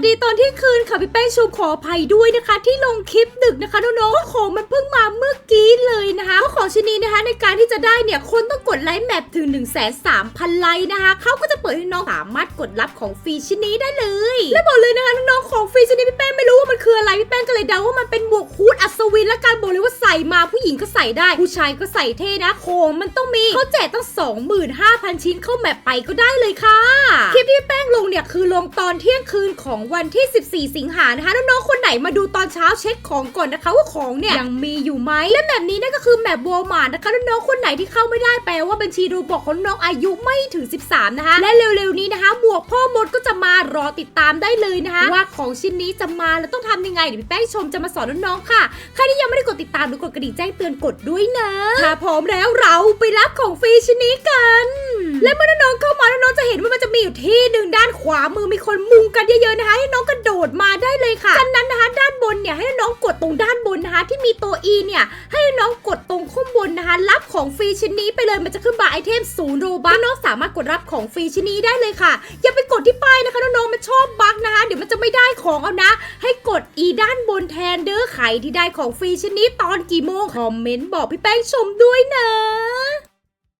สดีตอนที่คืนค่ะพี่แป้งชูขออภัยด้วยนะคะ ที่ลงคลิปดึกนะคะน้องๆของมันเพิ่งมาเมื่อกี้เลยนะคะเพราะของชิ้นนี้นะคะในการที่จะได้เนี่ยคนต้องกดไลค์แมปถึง1 3 0 0 0ไลค์นะคะเขาก็จะเปิดให้น้องสามารถกดรับของฟรีชิ้นนี้ได้เลย และบอกเลยนะคะน้องๆของฟรีชิ้นนี้พี่แป้งไม่รู้ว่ามันคืออะไรพี่แป้งก็เลยเดาว่ามันเป็นหมวกฮู ดอัศวินและการบอกเลยว่าใส่มาผู้หญิงก็ใส่ได้ ผู้ชายก็ใส่เท่นะของมันต้องมีเขาแจกตั้ง 25,000 ชิ้นเข้าแมปไปก็ได้เลยค่ะ คลิปที่แป้งลงเนี่ยคือลงตอนเที่ยงคืนของวันที่ 14 สิงหานะคะน้องๆคนไหนมาดูตอนเช้าเช็คของก่อนนะคะว่าของเนี่ยยังมีอยู่ไหมและแมปนี้นั่นก็คือแมปวอลมาร์ทนะคะน้องๆคนไหนที่เข้าไม่ได้แปลว่าบัญชีรูบอกของน้องอายุไม่ถึง 13 นะคะ และเร็วๆนี้นะคะหมวกพ่อมดก็จะมารอติดตามได้เลยนะคะ ว่าของชิ้นนี้จะมาแล้วต้องทำยังไงเดี๋ยวพี่แป้งชมจะมาสอนน้องๆค่ะใครที่ยังไม่ได้กดติดตามหรือกดกระดิ่งแจ้งเตือนกดด้วยนะถ้าพร้อมแล้วเราไปรับของฟรีชิ้นนี้กัน และเมื่อน้องเข้ามาน้องจะเห็นว่ามันจะมีอยู่ที่หนึ่งด้านขวามือมีคนมุงกันเยอะๆนะคะ ให้น้องกระโดดมาได้เลยค่ะจากนั้นนะคะด้านบนเนี่ยให้น้องกดตรงด้านบนนะคะที่มีตัว E เนี่ย น้องกดตรงข้างบนนะคะ รับของฟรีชิ้นนี้ไปเลยมันจะขึ้นบาร์ไอเทมศูนย์โรบัคน้องสามารถกดรับของฟรีชิ้นนี้ได้เลยค่ะ อย่าไปกดที่ป้ายนะคะน้องๆมันชอบบั๊กนะคะ เดี๋ยวมันจะไม่ได้ของเอานะ ให้กดอีด้านบนแทนเด้อไข่ที่ได้ของฟรีชิ้นนี้ตอนกี่โมงคอมเมนต์บอกพี่แป้งชมด้วยนะ